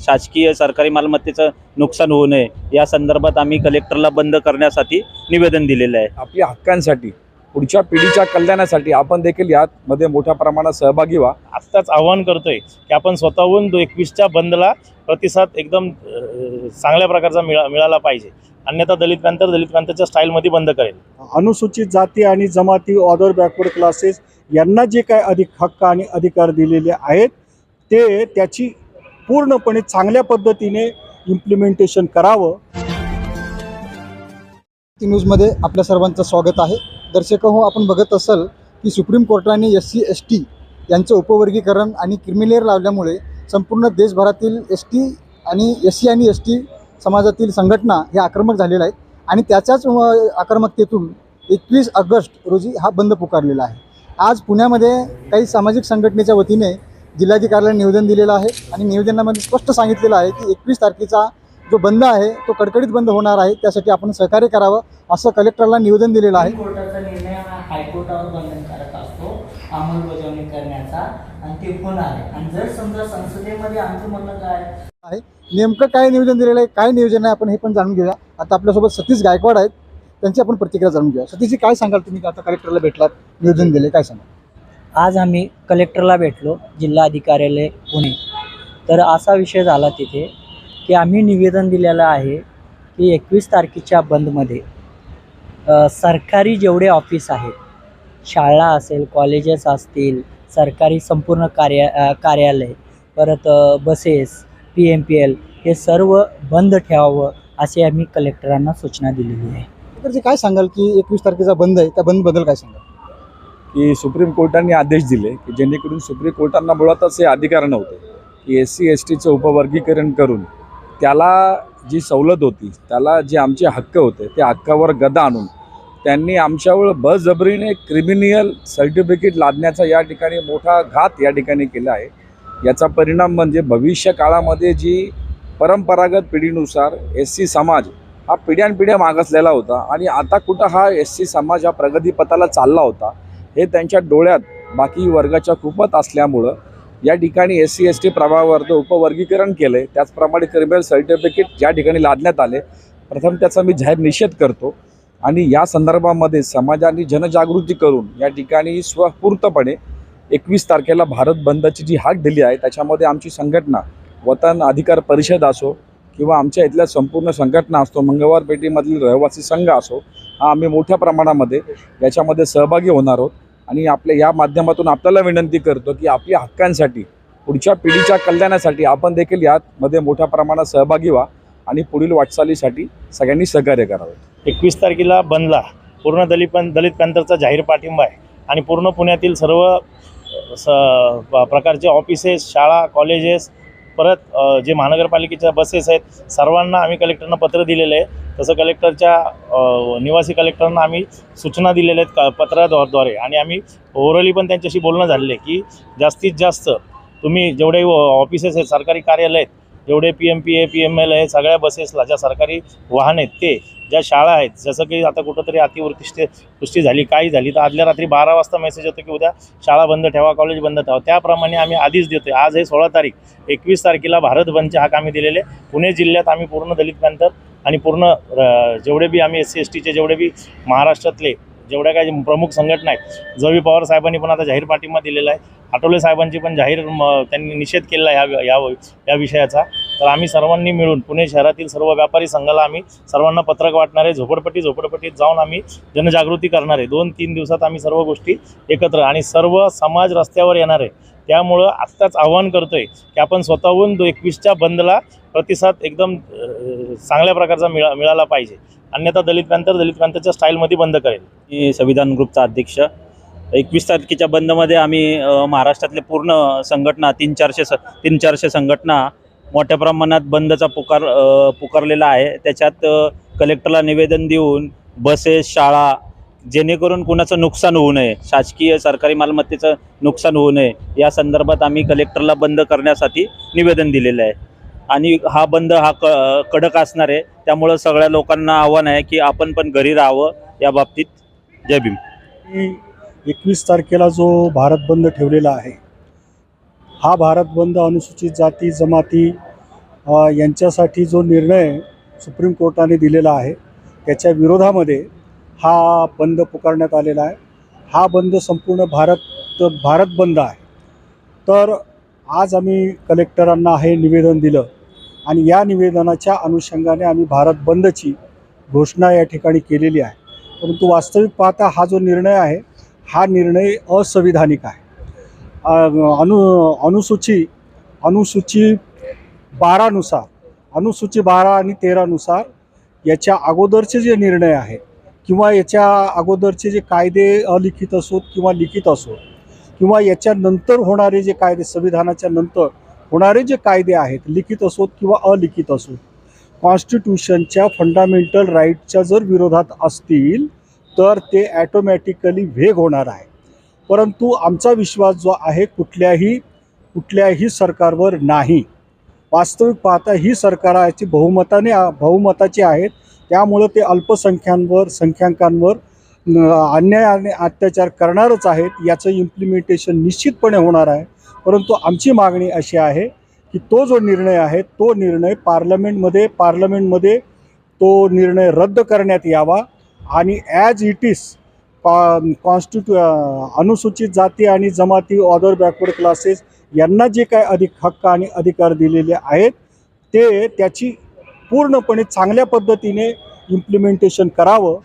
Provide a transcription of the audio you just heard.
शासकीय सरकारी मालमत्तेचं नुकसान होऊ नये. या संदर्भात आम्ही कलेक्टरला बंद करण्यासाठी निवेदन दिलेलं आहे. आपल्या हक्कांसाठी पुढच्या पिढीच्या कल्याणासाठी आपण देखील यामध्ये मोठ्या प्रमाणात सहभागी व्हा. आत्ताच आव्हान करतोय की आपण स्वतःहून दो एकवीसच्या बंदला प्रतिसाद एकदम चांगल्या प्रकारचा मिळा मिळाला पाहिजे. अन्यथा दलित पॅंथर दलित पॅंथरच्या स्टाईलमध्ये बंद करेल. अनुसूचित जाती आणि जमाती ऑदर बॅकवर्ड क्लासेस यांना जे काय अधिक हक्क आणि अधिकार दिलेले आहेत ते त्याची पूर्णपणे चांगल्या पद्धतीने इम्प्लिमेंटेशन करावं. ती न्यूजमध्ये आपल्या सर्वांचं स्वागत आहे. दर्शक हो आपण बघत असाल की सुप्रीम कोर्टाने एस सी एस टी यांचं उपवर्गीकरण आणि क्रिमिलेअर लावल्यामुळे संपूर्ण देशभरातील एस टी आणि एस सी आणि एस टी समाजातील संघटना हे आक्रमक झालेल्या आहेत आणि त्याच्याच आक्रमकतेतून एकवीस ऑगस्ट रोजी हा बंद पुकारलेला आहे. आज पुण्यामध्ये काही सामाजिक संघटनेच्या वतीने जिल्हाधिकाऱ्याला निवेदन दिलेलं आहे आणि निवेदनामध्ये स्पष्ट सांगितलेलं आहे की एकवीस तारखेचा जो बंद आहे तो कडकडीत बंद होणार आहे. त्यासाठी आपण सहकार्य करावं असं कलेक्टरला निवेदन दिलेलं आहे. कोर्टाचा निर्णय हा हायकोर्टावर बंधनकारक असतो अंमलबजावणी करण्याचा आणि ते होणार आहे. आणि जर समजा संसदेमध्ये आमचं म्हणणं काय नेमकं काय नियोजन दिलेलं आहे काय नियोजन आहे आपण हे पण जाणून घेऊया. आता आपल्यासोबत सतीश गायकवाड आहेत. त्यांची आपण प्रतिक्रिया जाणून घेऊया. सतीशजी काय सांगाल तुम्ही? आता कलेक्टरला भेटलात नियोजन दिले काय सांगाल? आज आम्ही कलेक्टरला भेटलो जिल्हा अधिकार्यालय पुणे. तर असा विषय झाला तिथे की आम्ही निवेदन दिलेलं आहे की एकवीस तारखेच्या बंदमध्ये सरकारी जेवढे ऑफिस आहेत शाळा असेल कॉलेजेस असतील सरकारी संपूर्ण कार्या कार्यालय परत buses P M P L हे सर्व बंद ठेवावं असे आम्ही कलेक्टरांना सूचना दिलेली आहे. तर जे काय सांगाल की एकवीस तारखेचा बंद आहे त्या बंदबद्दल काय सांगाल? की सुप्रीम कोर्टाने आदेश दिले की जेणेकरून सुप्रीम कोर्टांना मुळातच हे अधिकार नव्हते की एस सी एस टीचं उपवर्गीकरण करून त्याला जी सवलत होती त्याला जे आमचे हक्क होते त्या हक्कावर गदा आणून त्यांनी आमच्यावर बजबरीने क्रिमिनियल सर्टिफिकेट लादण्याचा या ठिकाणी मोठा घात या ठिकाणी केला आहे. याचा परिणाम म्हणजे भविष्य काळामध्ये जी परंपरागत पिढीनुसार एस सी समाज हा पिढ्यानपिढ्या मागासलेला होता आणि आता कुठं हा एस सी समाज हा प्रगतीपथाला चालला होता हे त्यांच्या डोळ्यात बाकी वर्गाच्या खूपच असल्यामुळं या ठिकाणी एस सी एस टी प्रभावावरती उपवर्गीकरण केलं. आहे त्याचप्रमाणे क्रिमिनल सर्टिफिकेट ज्या ठिकाणी लादण्यात आले प्रथम त्याचा मी जाहीर निषेध करतो. आणि या संदर्भामध्ये समाजाने जनजागृती करून या ठिकाणी स्वस्फूर्तपणे एकवीस तारखेला भारत बंदची जी हाक दिली आहे त्याच्यामध्ये आमची संघटना वतन अधिकार परिषद असो किंवा आमच्या इथल्या संपूर्ण संघटना असतो मंगळवार पेटीमधील रहिवासी संघ असो हा आम्ही मोठ्या प्रमाणामध्ये याच्यामध्ये सहभागी होणार आहोत. आणि आपल्या या माध्यमातून आपल्याला विनंती करतो की आपल्या हक्कांसाठी पुढच्या पिढीच्या कल्याणासाठी आपण देखील यामध्ये मोठ्या प्रमाणात सहभागी व्हा आणि पुढील वाटचालीसाठी सगळ्यांनी सहकार्य करावे. एकवीस तारखेला बंदला पूर्ण दलित पॅन दलित पॅंथरचा जाहीर पाठिंबा आहे. आणि पूर्ण पुण्यातील सर्व स प- प्रकारचे ऑफिसेस शाळा कॉलेजेस परत जे महानगरपालिकेच्या बसेस आहेत सर्वांना आम्ही कलेक्टरनं पत्र दिलेलं आहे. तसं कलेक्टरच्या निवासी कलेक्टरांना आम्ही सूचना दिलेल्या आहेत का पत्राद्वारे. आणि आम्ही ओव्हरऑली पण त्यांच्याशी बोलणं झालेलं आहे की जास्तीत जास्त तुम्ही जेवढे ऑफिसेस आहेत सरकारी कार्यालय आहेत जेवढे P M P A P M L आहे सगळ्या बसेसला ज्या सरकारी वाहन आहेत ते ज्या शाळा आहेत जसं की आता कुठंतरी अतिवृष्टी वृष्टी झाली काही झाली तर आदल्या रात्री बारा वाजता मेसेज येतो की उद्या शाळा बंद ठेवा कॉलेज बंद ठेवा. त्याप्रमाणे आम्ही आधीच देतो आज हे सोळा तारीख एकवीस तारखेला भारत बंदचे हाक आम्ही दिलेले पुणे जिल्ह्यात आम्ही पूर्ण दलित पॅंथर आणि पूर्ण जेवढे बी आम्ही एस सी एस टीचे जेवढे बी महाराष्ट्रातले जेवढ्या काही प्रमुख संघटना आहेत जवी पवार साहेबांनी पण आता जाहीर पाठिंबा दिलेला आहे. आठवले साहेबांची पण जाहीर म, त्यांनी निषेध केलेला आहे या या या विषयाचा. तर आम्ही सर्वांनी मिळून पुणे शहरातील सर्व व्यापारी संघाला आम्ही सर्वांना पत्रक वाटणार आहे झोपडपट्टी झोपडपट्टीत जाऊन आम्ही जनजागृती करणार आहे. दोन तीन दिवसात आम्ही सर्व गोष्टी एकत्र आणि सर्व समाज रस्त्यावर येणार आहे. त्यामुळं आत्ताच आव्हान करतोय की आपण स्वतःहून एकवीसच्या बंदला प्रतिसाद एकदम चांगल्या प्रकारचा मिळा मिळाला पाहिजे. अन्यथा दलित पॅंथर दलित पॅंथरच्या स्टाईलमध्ये बंद करेल. मी संविधान ग्रुपचा अध्यक्ष एकवीस तारखेच्या बंदमध्ये आम्ही महाराष्ट्रातले पूर्ण संघटना तीन चारशे स तीन चारशे संघटना मोठ्या प्रमाणात बंदचा पुकार पुकारलेला आहे. त्याच्यात कलेक्टरला निवेदन देऊन बसेस शाळा जेणेकरून कुणाचं नुकसान होऊ नये शासकीय सरकारी मालमत्तेचं नुकसान होऊ नये या संदर्भात आम्ही कलेक्टरला बंद करण्यासाठी निवेदन दिलेलं आहे. आणि हा बंद हा क कडक असणार आहे. त्यामुळं सगळ्या लोकांना आव्हान आहे की आपण पण घरी राहावं. या बाबतीत जय भीम. एकवीस तारखेला जो भारत बंद ठेवलेला आहे हा भारत बंद अनुसूचित जाती जमाती यांच्यासाठी जो निर्णय सुप्रीम कोर्टाने दिलेला आहे त्याच्या विरोधामध्ये हा बंद पुकारण्यात आलेला आहे. हा बंद संपूर्ण भारत भारत बंद आहे. तर आज आम्ही कलेक्टरांना हे निवेदन दिलं आणि या निवेदनाच्या अनुषंगाने आम्ही भारत बंदची घोषणा या ठिकाणी केलेली आहे. परंतु वास्तविक पाहता हा जो निर्णय आहे हा निर्णय असंविधानिक आहे. अनु अनुसूची अनुसूची बारानुसार अनुसूची बारा आणि तेरानुसार याच्या अगोदरचे जे निर्णय आहेत किंवा याच्या अगोदरचे जे कायदे अलिखित असोत किंवा लिखित असोत किंवा याच्यानंतर होणारे जे कायदे संविधानाच्या नंतर होणारे जे कायदे आहेत लिखित असोत किंवा अलिखित असोत कॉन्स्टिट्यूशनच्या फंडामेंटल राईटच्या जर विरोधात असतील तर ते ॲटोमॅटिकली वेग होणार आहे. परंतु आमचा विश्वास जो आहे कुठल्याही कुठल्याही सरकारवर नाही. वास्तविक पाहता ही सरकाराची बहुमताने बहुमताची आहेत त्यामुळं ते अल्पसंख्यांवर संख्यांकांवर अन्याय आणि अत्याचार करणारच आहेत याचं इम्प्लिमेंटेशन निश्चितपणे होणार आहे. परंतु आमची मागणी अशी आहे की तो जो निर्णय आहे तो निर्णय पार्लमेंटमध्ये पार्लमेंटमध्ये तो निर्णय रद्द करण्यात यावा. आणि ॲज इट इज कॉ कॉन्स्टिट्यू अनुसूचित जाती आणि जमाती ऑदर बॅकवर्ड क्लासेस यांना जे काय अधिक हक्क आणि अधिकार दिलेले आहेत ते त्याची पूर्णपणे चांगल्या पद्धतीने इम्प्लिमेंटेशन करावं.